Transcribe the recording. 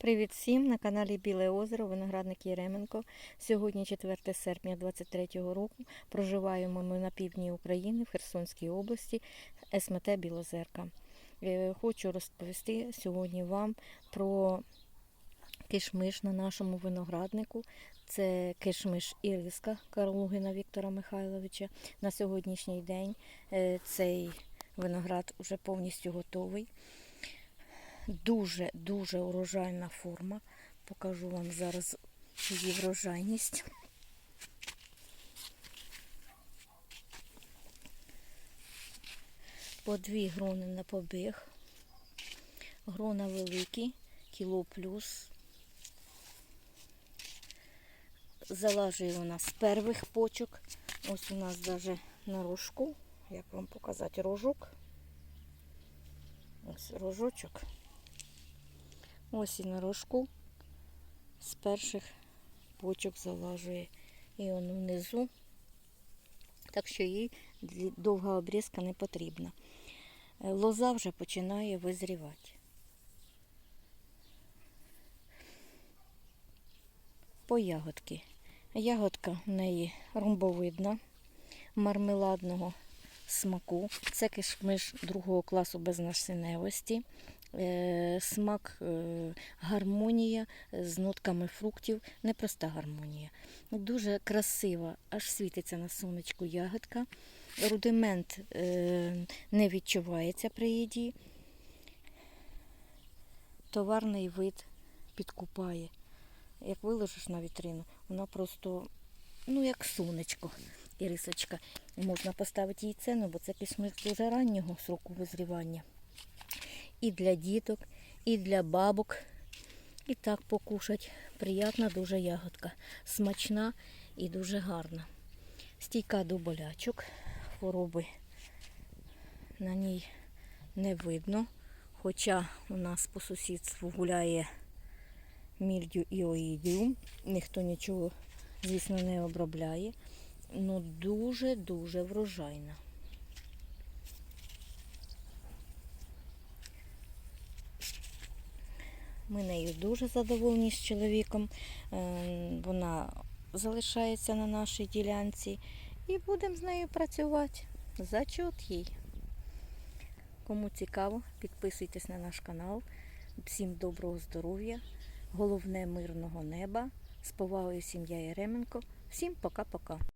Привіт всім на каналі Біле озеро, виноградник Єременко. Сьогодні 4 серпня 2023 року. Проживаємо ми на півдні України в Херсонській області, СМТ Білозерка. Е, Хочу розповісти сьогодні вам про кишмиш на нашому винограднику. Це кишмиш Іриска Карлугина Віктора Михайловича. На сьогоднішній день е, цей виноград вже повністю готовий. Дуже-дуже урожайна форма. Покажу вам зараз її врожайність. По дві грони на побіг. Грона великі, кіло плюс. Залажує вона з перших почок. Ось у нас навіть на рожку. Як вам показати рожок? Ось рожочок. Ось і на рожку з перших почок залажує. І он внизу. Так що їй довга обрізка не потрібна. Е, Лоза вже починає визрівати. По ягодки. Ягодка в неї ромбовидна, мармеладного смаку. Це кишмиш другого класу без насінневості. Е, Смак е, гармонія з нотками фруктів, непроста гармонія. Дуже красива, аж світиться на сонечку ягодка. Рудимент е, не відчувається при їді. Товарний вид підкупає. Як виложиш на вітрину, вона просто, ну, як сонечко, ірисочка. Можна поставити їй ціну, бо це кишмиш дуже раннього сроку визрівання. І для діток, і для бабок. І так покушать. Приятна дуже ягодка. Смачна і дуже гарна. Стійка до болячок. Хвороби на ній не видно. Хоча у нас по сусідству гуляє мільдю і оїдіум. Ніхто нічого, звісно, не обробляє. Ну дуже-дуже врожайна. Ми нею дуже задоволені з чоловіком. Е, Вона залишається на нашій ділянці і будемо з нею працювати. Зачот їй. Кому цікаво, підписуйтесь на наш канал. Всім доброго здоров'я, головне мирного неба. З повагою сім'я Яременко. Всім пока-пока.